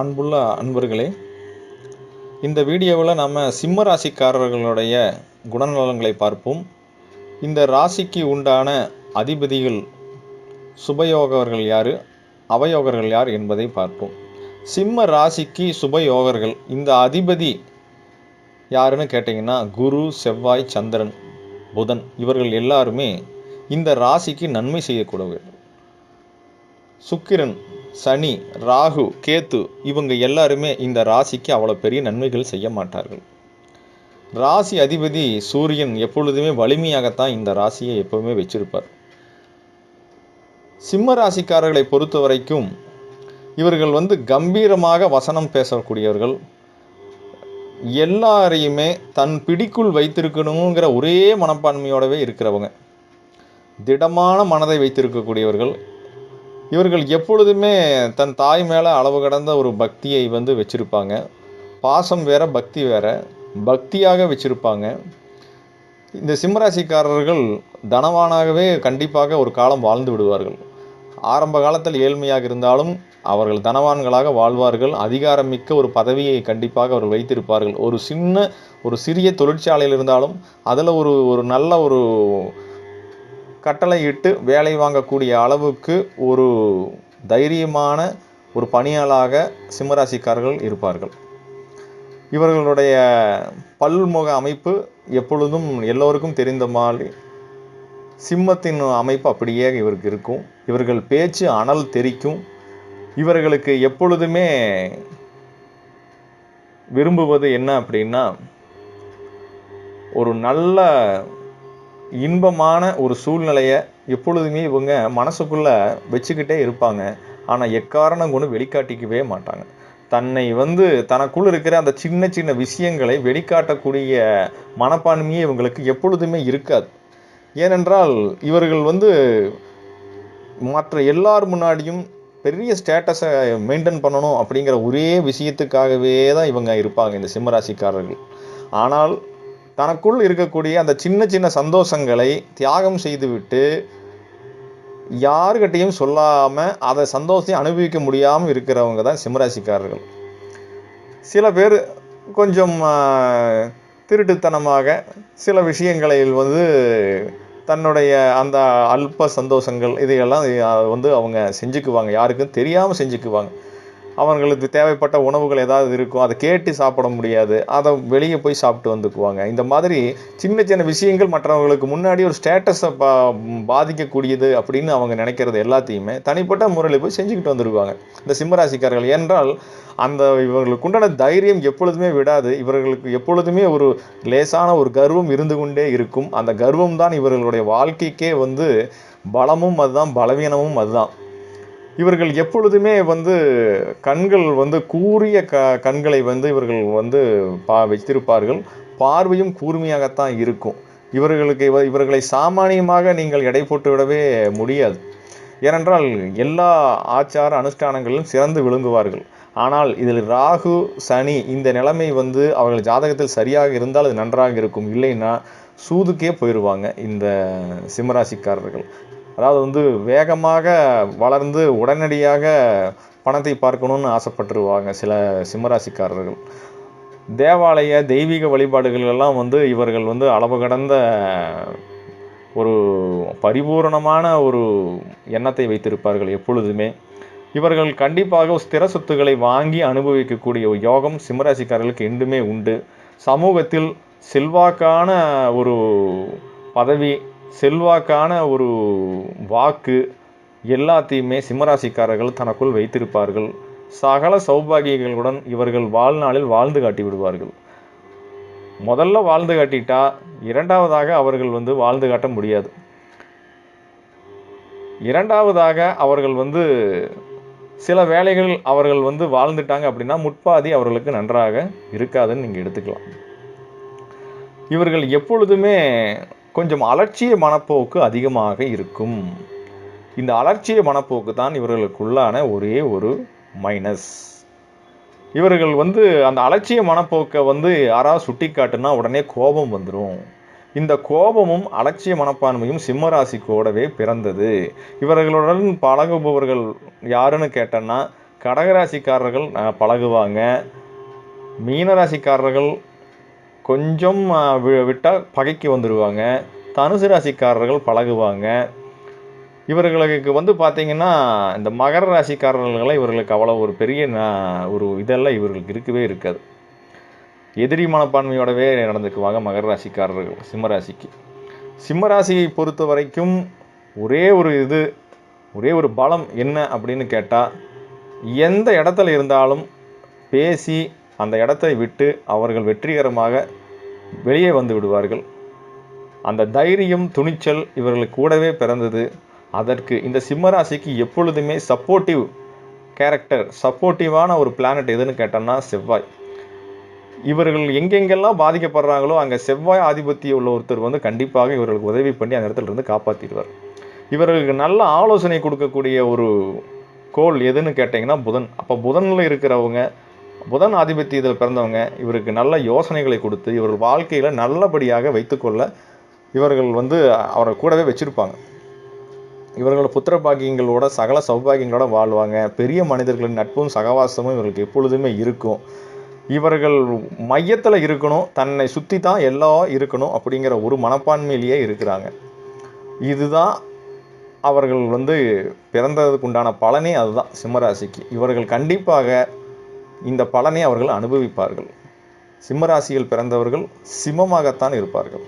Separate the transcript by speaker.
Speaker 1: அன்புள்ள அன்பர்களே இந்த வீடியோவில் நம்ம சிம்ம ராசிக்காரர்களுடைய குணநலன்களை பார்ப்போம். இந்த ராசிக்கு உண்டான அதிபதிகள் சுபயோகர்கள் யார் அவயோகர்கள் யார் என்பதை பார்ப்போம். சிம்ம ராசிக்கு சுபயோகர்கள் இந்த அதிபதி யாருன்னு கேட்டிங்கன்னா குரு செவ்வாய் சந்திரன் புதன் இவர்கள் எல்லாருமே இந்த ராசிக்கு நன்மை செய்யக்கூடியவர்கள். சுக்கிரன் சனி ராகு கேத்து இவங்க எல்லாருமே இந்த ராசிக்கு அவ்வளோ பெரிய நன்மைகள் செய்ய மாட்டார்கள். ராசி அதிபதி சூரியன் எப்பொழுதுமே வலிமையாகத்தான் இந்த ராசியை எப்பவுமே வச்சிருப்பார். சிம்ம ராசிக்காரர்களை பொறுத்த வரைக்கும் இவர்கள் வந்து கம்பீரமாக வசனம் பேசக்கூடியவர்கள். எல்லாரையுமே தன் பிடிக்குள் வைத்திருக்கணுங்கிற ஒரே மனப்பான்மையோடவே இருக்கிறவங்க. திடமான மனதை வைத்திருக்கக்கூடியவர்கள். இவர்கள் எப்பொழுதுமே தன் தாய் மேலே அளவு கடந்த ஒரு பக்தியை வந்து வச்சுருப்பாங்க. பாசம் வேற பக்தி வேற. பக்தியாக வச்சுருப்பாங்க. இந்த சிம்மராசிக்காரர்கள் தனவானாகவே கண்டிப்பாக ஒரு காலம் வாழ்ந்து விடுவார்கள். ஆரம்ப காலத்தில் ஏழ்மையாக இருந்தாலும் அவர்கள் தனவான்களாக வாழ்வார்கள். அதிகாரமிக்க ஒரு பதவியை கண்டிப்பாக அவர்கள் வைத்திருப்பார்கள். ஒரு சின்ன ஒரு சிறிய தொழிற்சாலையில் இருந்தாலும் அதில் ஒரு ஒரு நல்ல ஒரு கட்டளையிட்டு வேலை வாங்கக்கூடிய அளவுக்கு ஒரு தைரியமான ஒரு பணியாளாக சிம்மராசிக்காரர்கள் இருப்பார்கள். இவர்களுடைய பல்முக அமைப்பு எப்பொழுதும் எல்லோருக்கும் தெரிந்த மாதிரி சிம்மத்தின் அமைப்பு அப்படியே இவருக்கு இருக்கும். இவர்கள் பேச்சு அனல் தெரிக்கும். இவர்களுக்கு எப்பொழுதுமே விரும்புவது என்ன அப்படின்னா ஒரு நல்ல இன்பமான ஒரு சூழ்நிலையை எப்பொழுதுமே இவங்க மனசுக்குள்ளே வச்சுக்கிட்டே இருப்பாங்க. ஆனால் எக்காரணம் கொண்டு வெளிக்காட்டிக்கவே மாட்டாங்க. தன்னை வந்து தனக்குள் இருக்கிற அந்த சின்ன சின்ன விஷயங்களை வெளிக்காட்டக்கூடிய மனப்பான்மையே இவங்களுக்கு எப்பொழுதுமே இருக்காது. ஏனென்றால் இவர்கள் வந்து மற்ற எல்லார் முன்னாடியும் பெரிய ஸ்டேட்டஸை மெயின்டைன் பண்ணணும் அப்படிங்கிற ஒரே விஷயத்துக்காகவே தான் இவங்க இருப்பாங்க இந்த சிம்மராசிக்காரர்கள். ஆனால் தனக்குள் இருக்கக்கூடிய அந்த சின்ன சின்ன சந்தோஷங்களை தியாகம் செய்துவிட்டு யாருக்கிட்டையும் சொல்லாமல் அதை சந்தோஷத்தையும் அனுபவிக்க முடியாமல் இருக்கிறவங்க தான் சிம்மராசிக்காரர்கள். சில பேர் கொஞ்சம் திருட்டுத்தனமாக சில விஷயங்களில் வந்து தன்னுடைய அந்த அல்ப சந்தோஷங்கள் இதையெல்லாம் வந்து அவங்க செஞ்சுக்குவாங்க. யாருக்கும் தெரியாமல் செஞ்சுக்குவாங்க. அவர்களுக்கு தேவைப்பட்ட உணவுகள் ஏதாவது இருக்கும் அதை கேட்டு சாப்பிட முடியாது அதை வெளியே போய் சாப்பிட்டு வந்துக்குவாங்க. இந்த மாதிரி சின்ன சின்ன விஷயங்கள் மற்றவங்களுக்கு முன்னாடி ஒரு ஸ்டேட்டஸை பா பாதிக்கக்கூடியது அப்படின்னு அவங்க நினைக்கிறது எல்லாத்தையுமே தனிப்பட்ட முறையில் போய் செஞ்சுக்கிட்டு வந்துடுவாங்க இந்த சிம்மராசிக்காரர்கள் என்றால் அந்த இவர்களுக்கு உண்டான தைரியம் எப்பொழுதுமே விடாது. இவர்களுக்கு எப்பொழுதுமே ஒரு லேசான ஒரு கர்வம் இருந்து கொண்டே இருக்கும். அந்த கர்வம் தான் இவர்களுடைய வாழ்க்கைக்கே வந்து பலமும் அதுதான் பலவீனமும் அதுதான். இவர்கள் எப்பொழுதுமே வந்து கண்கள் வந்து கூறிய க கண்களை வந்து இவர்கள் வந்து பா வைத்திருப்பார்கள். பார்வையும் கூர்மையாகத்தான் இருக்கும். இவர்களுக்கு இவ இவர்களை சாமானியமாக நீங்கள் எடை போட்டு விடவே முடியாது. ஏனென்றால் எல்லா ஆச்சார அனுஷ்டானங்களிலும் சிறந்து விளங்குவார்கள். ஆனால் இதில் ராகு சனி இந்த நிலைமை வந்து அவர்கள் ஜாதகத்தில் சரியாக இருந்தால் அது நன்றாக இருக்கும். இல்லைன்னா சூதுக்கே போயிடுவாங்க இந்த சிம்மராசிக்காரர்கள். அதாவது வந்து வேகமாக வளர்ந்து உடனடியாக பணத்தை பார்க்கணுன்னு ஆசைப்பட்டுருவாங்க சில சிம்மராசிக்காரர்கள். தேவாலய தெய்வீக வழிபாடுகளெல்லாம் வந்து இவர்கள் வந்து அளவு கடந்த ஒரு பரிபூரணமான ஒரு எண்ணத்தை வைத்திருப்பார்கள் எப்பொழுதுமே. இவர்கள் கண்டிப்பாக ஸ்திர சொத்துக்களை வாங்கி அனுபவிக்கக்கூடிய யோகம் சிம்மராசிக்காரர்களுக்கு என்றுமே உண்டு. சமூகத்தில் செல்வாக்கான ஒரு பதவி செல்வாக்கான ஒரு வாக்கு எல்லாத்தையுமே சிம்மராசிக்காரர்கள் தனக்குள் வைத்திருப்பார்கள். சகல சௌபாகியங்களுடன் இவர்கள் வாழ்நாளில் வாழ்ந்து காட்டி விடுவார்கள். முதல்ல வாழ்ந்து காட்டிட்டா இரண்டாவதாக அவர்கள் வந்து வாழ்ந்து காட்ட முடியாது. இரண்டாவதாக அவர்கள் வந்து சில வேலைகள் அவர்கள் வந்து வாழ்ந்துட்டாங்க அப்படின்னா முற்பாதி அவர்களுக்கு நன்றாக இருக்காதுன்னு நீங்கள் எடுத்துக்கலாம். இவர்கள் எப்பொழுதுமே கொஞ்சம் அலட்சிய மனப்போக்கு அதிகமாக இருக்கும். இந்த அலட்சிய மனப்போக்கு தான் இவர்களுக்குள்ளான ஒரே ஒரு மைனஸ் இவர்கள் வந்து அந்த அலட்சிய மனப்போக்கை வந்து யாராவது சுட்டி காட்டுனா உடனே கோபம் வந்துடும் இந்த கோபமும் அலட்சிய மனப்பான்மையும் சிம்மராசி கூடவே பிறந்தது. இவர்களுடன் பழகுபவர்கள் யாருன்னு கேட்டோன்னா கடகராசிக்காரர்கள் பழகுவாங்க. மீனராசிக்காரர்கள் கொஞ்சம் வி- விட்டால் பகைக்கு வந்துடுவாங்க தனுசு ராசிக்காரர்கள் பழகுவாங்க. இவர்களுக்கு வந்து பார்த்தீங்கன்னா இந்த மகர ராசிக்காரர்களை இவர்களுக்கு அவ்வளோ ஒரு பெரிய ஒரு இதெல்லாம் இவர்களுக்கு இருக்கவே இருக்காது. எதிரி மனப்பான்மையோடவே நடந்துக்குவாங்க மகர ராசிக்காரர்கள் சிம்மராசிக்கு சிம்மராசியை பொறுத்த வரைக்கும் ஒரே ஒரு இது ஒரே ஒரு பலம் என்ன அப்படின்னு கேட்டால் எந்த இடத்துல இருந்தாலும் பேசி அந்த இடத்தை விட்டு அவர்கள் வெற்றிகரமாக வெளியே வந்து விடுவார்கள். அந்த தைரியம் துணிச்சல் இவர்களுக்கு கூடவே பிறந்தது. அதற்கு இந்த சிம்மராசிக்கு எப்பொழுதுமே சப்போர்ட்டிவ் கேரக்டர் சப்போர்ட்டிவான ஒரு பிளானட் எதுன்னு கேட்டோம்னா செவ்வாய். இவர்கள் எங்கெங்கெல்லாம் பாதிக்கப்படுறாங்களோ அங்கே செவ்வாய் ஆதிபத்தியம் உள்ள ஒருத்தர் வந்து கண்டிப்பாக இவர்களுக்கு உதவி பண்ணி அந்த இடத்துல இருந்து காப்பாற்றிடுவார் இவர்களுக்கு நல்ல ஆலோசனை கொடுக்கக்கூடிய ஒரு கோள் எதுன்னு கேட்டிங்கன்னா புதன். அப்போ புதனில் இருக்கிறவங்க புதன் ஆதிபத்தியத்தில் பிறந்தவங்க இவருக்கு நல்ல யோசனைகளை கொடுத்து இவர்கள் வாழ்க்கையில் நல்லபடியாக வைத்துக்கொள்ள இவர்கள் வந்து அவரை கூடவே வச்சுருப்பாங்க. இவர்கள் புத்திர பாக்கியங்களோட சகல சௌபாகியங்களோட வாழ்வாங்க. பெரிய மனிதர்களின் நட்பும் சகவாசமும் இவர்களுக்கு எப்பொழுதுமே இருக்கும். இவர்கள் மையத்தில் இருக்கணும் தன்னை சுற்றி தான் எல்லாம் இருக்கணும் அப்படிங்கிற ஒரு மனப்பான்மையிலேயே இருக்கிறாங்க. இதுதான் அவர்கள் வந்து பிறந்ததுக்கு உண்டான பலனே அதுதான் சிம்மராசிக்கு இவர்கள் கண்டிப்பாக இந்த பலனை அவர்கள் அனுபவிப்பார்கள். சிம்மராசியில் பிறந்தவர்கள் சிம்மமாகத்தான் இருப்பார்கள்.